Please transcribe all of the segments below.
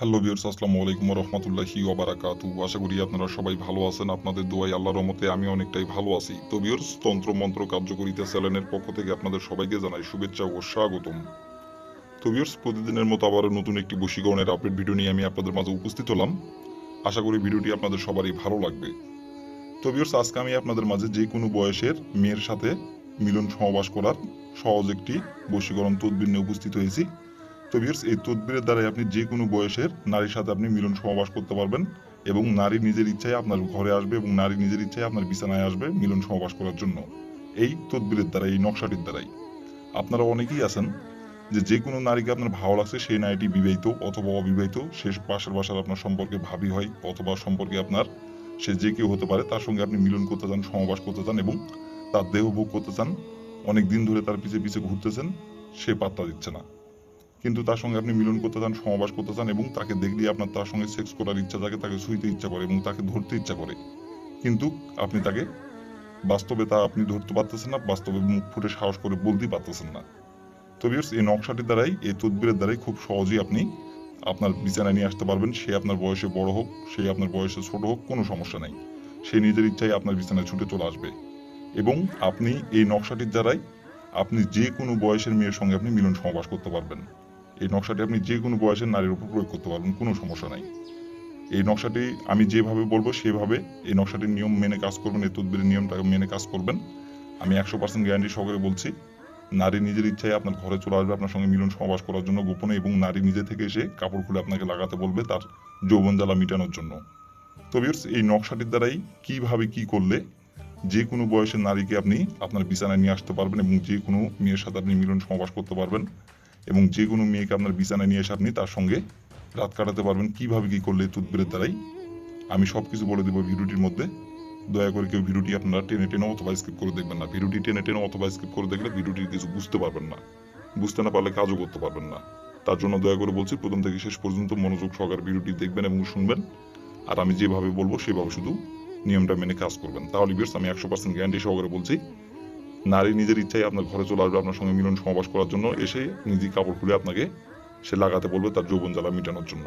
Hello বিয়ার্স আসসালামু আলাইকুম রহমতুল্লাহি ওবারাকাতু আশা করি আপনারা সবাই ভালো আছেন, আপনাদের দোয়াই আল্লাহর রহমতে আমি অনেকটাই ভালো আছি। তো বিয়ার্স তন্ত্র মন্ত্র কার্যকরিতা চ্যানেলের পক্ষ থেকে আপনাদের সবাইকে জানাই শুভেচ্ছা ও স্বাগতম। তো বিয়ার্স প্রতিদিনের মতো আবারও নতুন একটি বশীকরণের আপডেট ভিডিও নিয়ে আমি আপনাদের মাঝে উপস্থিত হলাম। আশা করি ভিডিওটি আপনাদের সবারই ভালো লাগবে। তো বিয়ার্স আজকে আমি আপনাদের মাঝে যে কোনো বয়সের মেয়ের সাথে মিলন সহবাস করার সহজ একটি বশীকরণ তদবির উপস্থিত হয়েছি। তো ভিউয়ার্স, এই তদবিরের দ্বারাই আপনি যে কোনো বয়সের নারীর সাথে আপনি মিলন সহবাস করতে পারবেন এবং নারী নিজের ইচ্ছায় আপনার ঘরে আসবে এবং নারী নিজের ইচ্ছায় আপনার বিছানায় আসবে মিলন সহবাস করার জন্য। এই তদবিরের দ্বারা এই নকশাটির দ্বারাই। আপনারা অনেকেই আছেন যে যে কোনো নারীকে আপনার ভালো লাগছে, সেই নারীটি বিবাহিত অথবা অবিবাহিত, সে পাশের বাসার আপনার সম্পর্কে ভাবি হয় অথবা সম্পর্কে আপনার সে যে কেউ হতে পারে, তার সঙ্গে আপনি মিলন করতে চান সহবাস করতে চান এবং তার দেহ ভোগ করতে চান। অনেক দিন ধরে তার পিছে পিছে ঘুরতেছেন, সে পাত্তা দিচ্ছে না। কিন্তু তার সঙ্গে আপনি মিলন করতে চান, সমাবাস করতে চান এবং তাকে দেখলে আপনার তার সঙ্গে সেক্স করার ইচ্ছা থাকে, তাকে ছুঁইতে ইচ্ছা করে এবং তাকে ধরতে ইচ্ছা করে। কিন্তু আপনি তাকে বাস্তবে তা আপনি ধরতে পারতেছেন না, বাস্তবে মুখ ফুটে সাহস করে বলতেই পারতেছেন না। তো ভিউয়ার্স এই নকশাটির দ্বারাই, এই তদবিরের দ্বারাই খুব সহজেই আপনি আপনার বিছানায় নিয়ে আসতে পারবেন। সে আপনার বয়সে বড় হোক, সে আপনার বয়সে ছোট হোক, কোনো সমস্যা নেই। সে নিজের ইচ্ছায় আপনার বিছানায় ছুটে চলে আসবে। এবং আপনি এই নকশাটির দ্বারাই আপনি যে কোনো বয়সের মেয়ের সঙ্গে আপনি মিলন সমাবাস করতে পারবেন। এই নকশাটি আপনি যে কোনো বয়সের নারীর উপর প্রয়োগ করতে পারবেন, কোনো সমস্যা নাই। এই নকশাটি আমি যেভাবে বলব সেভাবে এই নকশাটির নিয়ম মেনে কাজ করবেন, এই তদবিরের নিয়মটা মেনে কাজ করবেন। আমি একশো পার্সেন্ট গ্যারান্টি সহকারে বলছি, নারী নিজের ইচ্ছায় আপনার ঘরে চলে আসবে, আপনার সঙ্গে মিলন সমাবাস করার জন্য গোপনে এবং নারী নিজে থেকে এসে কাপড় খুলে আপনাকে লাগাতে বলবে তার যৌবন জ্বালা মিটানোর জন্য। তো এই নকশাটির দ্বারাই কীভাবে কি করলে যে কোনো বয়সের নারীকে আপনি আপনার বিছানায় নিয়ে আসতে পারবেন এবং যে কোনো মেয়ের সাথে আপনি মিলন সমাবাস করতে পারবেন এবং যে কোনো মেয়েকে আপনার বিছানায় নিয়ে এসে আপনি তার সঙ্গে রাত কাটাতে পারবেন। কীভাবে কী করলে তুদবিরের দ্বারাই? আমি সব কিছু বলে দেবো ভিডিওটির মধ্যে। দয়া করে কেউ ভিডিওটি আপনারা টেনে টেনে অথবা স্কিপ করে দেখবেন না। ভিডিওটি টেনে টেনে অথবা স্কিপ করে দেখলে ভিডিওটির কিছু বুঝতে পারবেন না। বুঝতে না পারলে কাজও করতে পারবেন না। তার জন্য দয়া করে বলছি, প্রথম থেকে শেষ পর্যন্ত মনোযোগ সহকারে ভিডিওটি দেখবেন এবং শুনবেন। আর আমি যেভাবে বলব, সেভাবে শুধু নিয়মটা মেনে কাজ করবেন। তাহলে বিয়ার্স আমি একশো পার্সেন্ট গ্যারান্টি সহকারে বলছি নারী নিজের ইচ্ছায় আপনার ঘরে চলে আসবে আপনার সঙ্গে মিলন সমাবাস করার জন্য এসে নিজে কাপড় খুলে আপনাকে সে লাগাতে বলবে তার যৌবন জ্বালা মেটানোর জন্য।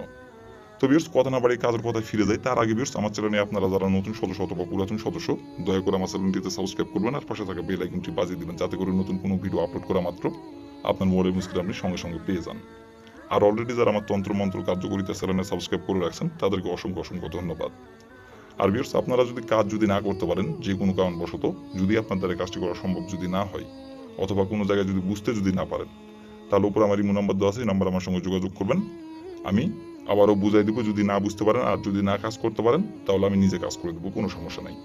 তো বিয়ার্স কথা না বাড়ি কাজের কথায় ফিরে যায় তার আগে বিয়ার্স আমার চ্যানেলে আপনারা যারা নতুন, সদস্য অথবা পুরাতন সদস্য, দয়া করে আমার চ্যানেলটিতে সাবস্ক্রাইব করবেন আর পাশে থাকা বেল আইকনটি বাজিয়ে দিবেন, যাতে করে নতুন কোনো ভিডিও আপলোড করা মাত্র আপনার মোবাইলের মুস্কিল আপনি সঙ্গে সঙ্গে পেয়ে যান। আর অলরেডি যারা আমার তন্ত্র মন্ত্র কার্যকরিতা চ্যানেলে সাবস্ক্রাইব করে রাখছেন, তাদেরকে অসংখ্য অসংখ্য ধন্যবাদ। আর বিয়ার্স আপনারা যদি কাজ যদি না করতে পারেন, যে কোনো কারণবশত যদি আপনার দ্বারা কাজটি করা সম্ভব যদি না হয়, অথবা কোনো জায়গায় যদি বুঝতে যদি না পারেন, তাহলে উপরে আমার ইমো নাম্বার দেওয়া আছে, এই নাম্বার আমার সঙ্গে যোগাযোগ করবেন। আমি আবারও বুঝাই দেবো, যদি না বুঝতে পারেন আর যদি না কাজ করতে পারেন, তাহলে আমি নিজে কাজ করে দেবো, কোনো সমস্যা নাই।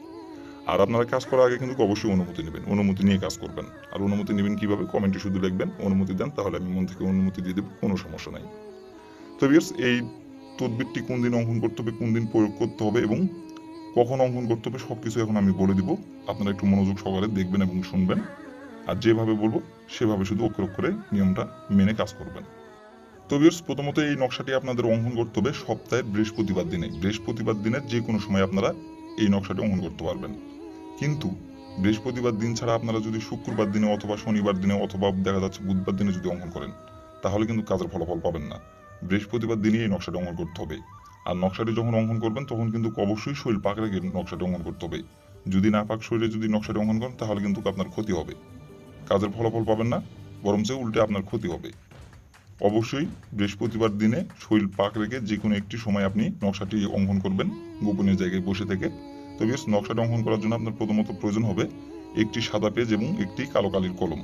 আর আপনারা কাজ করার আগে কিন্তু অবশ্যই অনুমতি নেবেন, অনুমতি নিয়ে কাজ করবেন। আর অনুমতি নেবেন কীভাবে, কমেন্টে শুধু লিখবেন, অনুমতি দেন, তাহলে আমি মন থেকে অনুমতি দিয়ে দেবো, কোনো সমস্যা নাই। তো বিয়ার্স এই তদবিরটি কোন দিন অঙ্কন করতে হবে, কোন দিন প্রয়োগ করতে হবে এবং কখন অঙ্কন করতে হবে সব কিছু এখন আমি বলে দিব। আপনারা একটু মনোযোগ সহকারে দেখবেন এবং শুনবেন। আর যেভাবে বলব, সেভাবে শুধু অক্ষর অক্ষরে নিয়মটা মেনে কাজ করবেন। তো বিয়ার্স প্রথমত এই নকশাটি আপনাদের অঙ্কন করতে হবে সপ্তাহের বৃহস্পতিবার দিনে। বৃহস্পতিবার দিনের যে কোনো সময় আপনারা এই নকশাটি অঙ্কন করতে পারবেন। কিন্তু বৃহস্পতিবার দিন ছাড়া আপনারা যদি শুক্রবার দিনে অথবা শনিবার দিনে অথবা দেখা যাচ্ছে বুধবার দিনে যদি অঙ্কন করেন, তাহলে কিন্তু কাজের ফলাফল পাবেন না। বৃহস্পতিবার দিনই এই নকশাটি অঙ্কন করতে হবে। আর নকশাটি যখন অঙ্কন করবেন, তখন কিন্তু অবশ্যই শরীর পাক রেখে নকশাটি অঙ্কন করতে হবে। যদি না পাক শরীরে যদি নকশাটি অঙ্কন করেন, তাহলে কিন্তু আপনার ক্ষতি হবে। কাজের ফলাফল পাবেন না, বরঞ্চ উল্টে আপনার ক্ষতি হবে। অবশ্যই বৃহস্পতিবার দিনে শরীর পাক রেখে যে কোনো একটি সময় আপনি নকশাটি অঙ্কন করবেন, গোপনীয় জায়গায় বসে থেকে। তো বেশ, নকশাটি অঙ্কন করার জন্য আপনার প্রথমত প্রয়োজন হবে একটি সাদা পেজ এবং একটি কালো কালির কলম।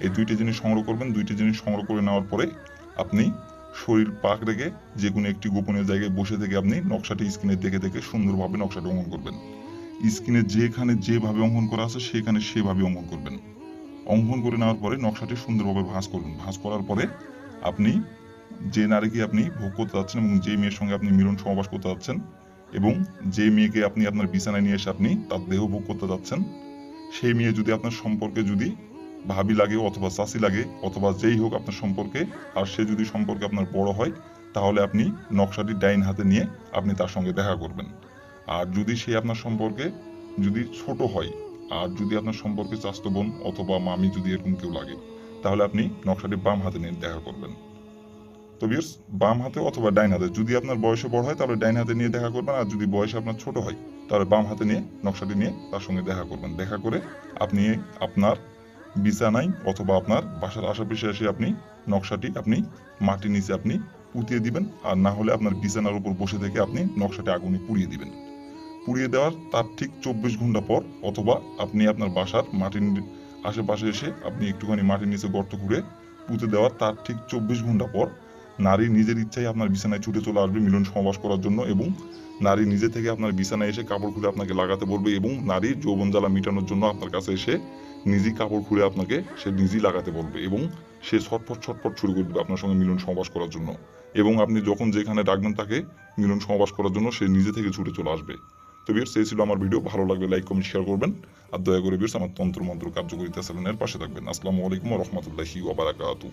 এই দুইটি জিনিস সংগ্রহ করবেন। দুইটি জিনিস সংগ্রহ করে নেওয়ার পরে আপনি শরীর পাক রেখে যে কোনো একটি গোপনীয় জায়গায় বসে থেকে আপনি নকশাটি স্ক্রিনে দেখে দেখে সুন্দরভাবে নকশাটি অঙ্কন করবেন। স্ক্রিনে যেখানে যেভাবে অঙ্কন করা আছে সেখানে সেভাবে অঙ্কন করবেন। অঙ্কন করে নেওয়ার পরে নকশাটি সুন্দরভাবে ভাঁজ করবেন ভাঁজ করার পরে আপনি যে নারীকে আপনি ভোগ করতে যাচ্ছেন এবং যে মেয়ের সঙ্গে আপনি মিলন সমাবাস করতে যাচ্ছেন এবং যে মেয়েকে আপনি আপনার বিছানায় নিয়ে এসে আপনি তার দেহ ভোগ করতে যাচ্ছেন, সেই মেয়ে যদি আপনার সম্পর্কে যদি ভাবি লাগে অথবা চাষি লাগে, অথবা যেই হোক আপনার সম্পর্কে, আর সে যদি সম্পর্কে আপনার বড় হয়, তাহলে আপনি নকশাটি ডাইন হাতে নিয়ে আপনি তার সঙ্গে দেখা করবেন। আর যদি সে আপনার সম্পর্কে যদি ছোট হয়, আর যদি আপনার সম্পর্কে চাস্তো বোন অথবা মামি যদি এরকম কেউ লাগে, তাহলে আপনি নকশাটি বাম হাতে নিয়ে দেখা করবেন। তো বিয়ার্স বাম হাতে অথবা ডাইন হাতে, যদি আপনার বয়সে বড় হয়, তাহলে ডাইন হাতে নিয়ে দেখা করবেন, আর যদি বয়সে আপনার ছোট হয়, তাহলে বাম হাতে নিয়ে নকশাটি নিয়ে তার সঙ্গে দেখা করবেন। দেখা করে আপনি আপনার বিছানায় অথবা আপনার বাসার আশেপাশে এসে আপনি নকশাটি আপনি মাটির নিচে আপনি পুঁতিয়ে দিবেন আর না হলে আপনার বিছানার উপর বসে থেকে আপনি নকশাটি আগুনে পুড়িয়ে দিবেন। পুড়িয়ে দেওয়ার তার ঠিক চব্বিশ ঘণ্টা পর অথবা আপনি আপনার বাসার মাটির আশেপাশে এসে আপনি একটুখানি মাটির নিচে গর্ত খুঁড়ে পুঁতে দেওয়ার তার ঠিক চব্বিশ ঘণ্টা পর নারী নিজের ইচ্ছায় আপনার বিছানায় ছুটে চলে আসবে মিলন সমাবাস করার জন্য এবং নারী নিজে থেকে আপনার বিছানায় এসে কাপড় খুলে আপনাকে লাগাতে বলবে এবং নারীর যৌবন জ্বালা মেটানোর জন্য আপনার কাছে এসে নিজেই কাপড় খুলে আপনাকে সে নিজেই লাগাতে বলবে এবং সে ছটফট ছটফট শুরু করে দেবে আপনার সঙ্গে মিলন সমাবাস করার জন্য। এবং আপনি যখন যেখানে ডাকবেন তাকে মিলন সমাবাস করার জন্য সে নিজে থেকে ছুটে চলে আসবে। তো বিয়ার্স এই ছিল আমার ভিডিও। ভালো লাগলে লাইক, কমেন্ট শেয়ার করবেন। আর দয়া করে বিয়ার্স আমার তন্ত্রমন্ত্র কার্যকরিতা চ্যানেলের পাশে থাকবেন। আসসালামু আলাইকুম রহমতুল্লাহি ওবারাকাতু